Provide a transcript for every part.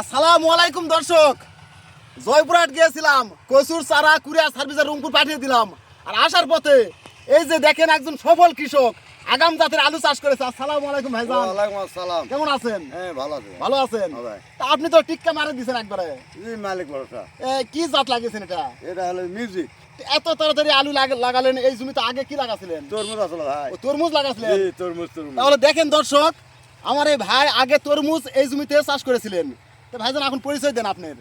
আসসালামু আলাইকুম দর্শক। জয়পুরহাট গিয়েছিলাম কচুর চারা কুরিয়া সার্ভিসের রুমপুর পাঠিয়ে দিলাম। আর আসার পথে এই যে দেখেন একজন সফল কৃষক আগাম জাতের আলু চাষ করেছে। আসসালামু আলাইকুম ভাইজান। ওয়ালাইকুম আসসালাম। কেমন আছেন? হ্যাঁ ভালো আছে। ভালো আছেন? তা আপনি তো টিক্কা মারে দিয়েছেন একবারে। জি মালিক ভরসা। এ, কি জাত লাগিয়েছেন এটা? এটা হলো মিউজিক। এত তাড়াতাড়ি আলু লাগালেন এই জমিতে আগে কি লাগাছিলেন? তরমুজ আসলে ভাই ও তরমুজ লাগাছিলেন? জি তরমুজ তরমুজ। তাহলে দেখেন দর্শক আমার এই ভাই আগে তরমুজ এই জমিতে চাষ করেছিলেন। ভাইজান এখন পরিচয় দেন আপনার।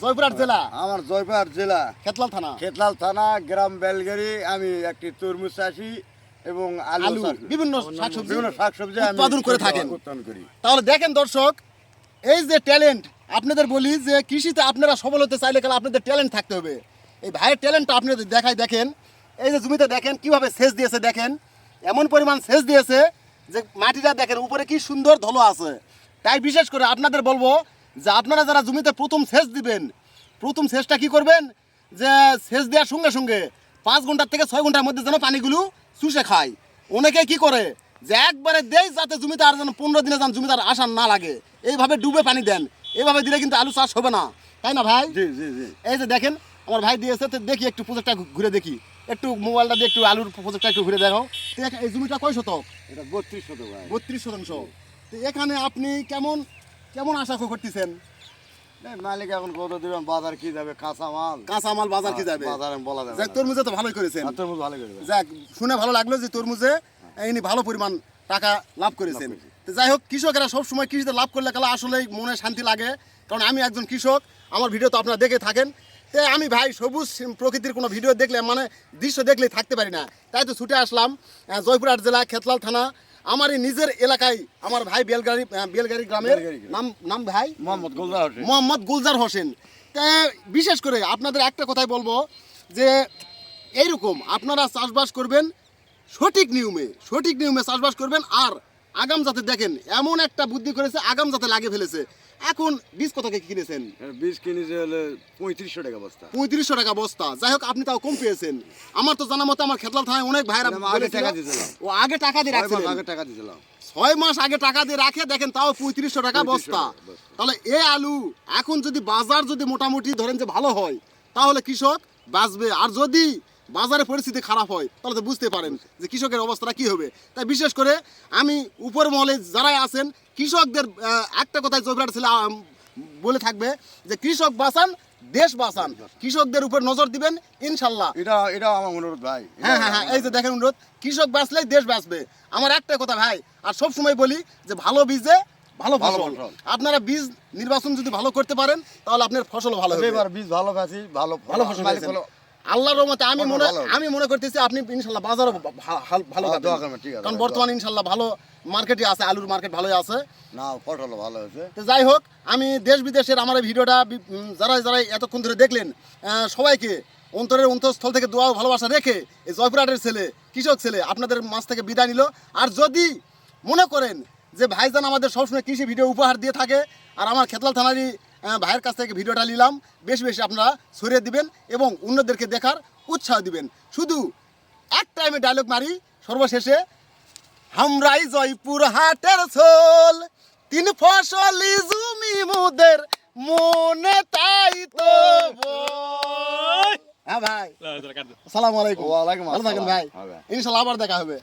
জয়পুরহাট জেলা। আমার জয়পুরহাট জেলা। খেতলাল থানা। খেতলাল থানা গ্রাম বেলগাড়ি আমি একটি তরমুজ চাষি এবং আলু বিভিন্ন শাকসবজি বিভিন্ন শাকসবজি আমি উৎপাদন করে থাকেন। উৎপাদন করি। তাহলে দেখেন দর্শক এই যে ট্যালেন্ট আপনাদের বলি যে কৃষিতে আপনারা সফল হতে চাইলে গেলে আপনাদের ট্যালেন্ট থাকতে হবে। এই ভাইয়ের ট্যালেন্টটা আপনাদের দেখায় দেখেন। এই যে জমিতে দেখেন কীভাবে সেচ দিয়েছে দেখেন। এমন পরিমাণ সেচ দিয়েছে যে মাটিটা দেখেন উপরে কি সুন্দর ধলো আছে। তাই বিশেষ করে আপনাদের বলব যে আপনারা যারা জমিতে প্রথম সেচ দিবেন প্রথম সেচটা কি করবেন? যে সেচ দেওয়ার সঙ্গে সঙ্গে পাঁচ ঘণ্টার থেকে ছয় ঘণ্টার মধ্যে যেন পানিগুলো চুষে খায়। অনেকে কি করে? যে একবারে দেয় যাতে জমিতে আর যেন পনেরো দিনে যেন জমিতে আর আসার না লাগে। এইভাবে ডুবে পানি দেন। এইভাবে দিলে কিন্তু আলু চাষ হবে না। তাই না ভাই? জি জি জি। এই যে দেখেন আমার ভাই দিয়েছে তো দেখি একটু প্রজেক্টটা ঘুরে দেখি। একটু মোবাইলটা দিয়ে একটু আলুর প্রজেক্টটা একটু ঘুরে দেখো এই জমিটা কয় শতক? এটা বত্রিশ শতক ভাই। বত্রিশ শতাংশ। তো এখানে আপনি কেমন কেমন আশা করতেছেন? মালিক এখন কত দিবেন বাজার কি যাবে কাঁচা মাল। কাঁচা মাল বাজার কি যাবে? বাজারে বলা যাবে যাক তরমুজে তো ভালোই করেছেন। তরমুজ ভালো করবে যাক শুনে ভালো লাগল যে তরমুজে ইনি ভালো পরিমাণ টাকা লাভ করেছেন। তো যাই হোক কৃষকেরা সবসময় কৃষিতে লাভ করলে কালা আসলে মনে শান্তি লাগে। কারণ আমি একজন কৃষক আমার ভিডিও তো আপনারা দেখে থাকেন। তো আমি ভাই সবুজ প্রকৃতির কোনো ভিডিও দেখলে মানে দৃশ্য দেখলে থাকতে পারি না। তাই তো ছুটে আসলাম জয়পুরহাট জেলা খেতলাল থানা। আমার এই নিজের এলাকায় আমার ভাই বেলগাড়ি বেলগাড়ি গ্রামের নাম নাম ভাই? মোহাম্মদ গুলজার হোসেন। মোহাম্মদ গুলজার হোসেন। তা বিশেষ করে আপনাদের একটা কথাই বলব যে এইরকম আপনারা চাষবাস করবেন সঠিক নিয়মে সঠিক নিয়মে চাষবাস করবেন আর আগাম যাতে দেখেন এমন একটা বুদ্ধি করেছে আগাম যাতে লাগে ফেলেছে। এখন বীজ কত টাকা কিনেছেন? বীজ কিনেছে হলে পঁয়ত্রিশশো টাকা বস্তা। পঁয়ত্রিশশো টাকা বস্তা। যাই হোক আপনি তাও কম পেয়েছেন। আমার তো জানা মতো আমার খেতলাল থানায় অনেক ভাইরা আগে টাকা দিয়েছিলাম। ও আগে টাকা দিয়ে রাখছিলেন। আগে টাকা দিয়েছিলাম। ছয় মাস আগে টাকা দিয়ে রাখে দেখেন তাও পঁয়ত্রিশশো টাকা বস্তা। তাহলে এ আলু এখন যদি বাজার যদি মোটামুটি ধরেন যে ভালো হয় তাহলে কৃষক বাঁচবে। আর যদি বাজারে পরিস্থিতি খারাপ হয় তাহলে তো বুঝতে পারেন যে কৃষকের অবস্থাটা কি হবে। তাই বিশেষ করে আমি উপর মহলে যারাই আছেন কৃষকদের একটা কথাই জয়পুরহাট ছেলে বলে থাকবে যে কৃষক বাঁচান দেশ বাঁচান। কৃষকদের উপর নজর দিবেন ইনশাল্লাহ। এটা এটা আমার অনুরোধ ভাই। হ্যাঁ হ্যাঁ হ্যাঁ এই যে দেখেন অনুরোধ কৃষক বাঁচলেই দেশ বাঁচবে। আমার একটা কথা ভাই আর সব সময় বলি যে ভালো বীজে ভালো ভালো ফসল। আপনারা বীজ নির্বাচন যদি ভালো করতে পারেন তাহলে আপনার ফসল ভালো হবে। এবার বীজ ভালো পাচ্ছি ভালো ভালো ফসল আল্লাহর রহমতে আমি মনে আমি মনে করতেছি আপনি ইনশাল্লাহ বাজারও ভালো হ্যাঁ, আছে, কারণ। বর্তমানে ইনশাল্লাহ ভালো মার্কেটে আছে আলুর মার্কেট ভালোই আছে। না ফসল ভালো হয়েছে। তো যাই হোক আমি দেশ বিদেশের আমার এই ভিডিওটা যারা যারা এতক্ষণ ধরে দেখলেন সবাইকে অন্তরের অন্তঃস্থল থেকে দোয়া ভালোবাসা রেখে এই জয়পুরহাটের ছেলে কৃষক ছেলে আপনাদের মাছ থেকে বিদায় নিল। আর যদি মনে করেন যে ভাইজান আমাদের সবসময় কৃষি ভিডিও উপহার দিয়ে থাকে আর আমার খেতলাল থানারই ভাইয়ের কাছ থেকে ভিডিওটা নিলাম। বেশি বেশি আপনারা ছড়িয়ে দিবেন এবং অন্যদেরকে দেখার উৎসাহ দিবেন। শুধু এক টাইমে ডায়লগ মারি সর্বশেষে হামরাই জয়পুর হাটের ছোল তিন ফসলি জমি মুদের মনে তাই তো হ্যাঁ ভাই। আসসালামু আলাইকুম। ওয়ালাইকুম ভালো থাকেন আসসালাম। ভাই। ভাই। ইনশাল্লাহ আবার দেখা হবে।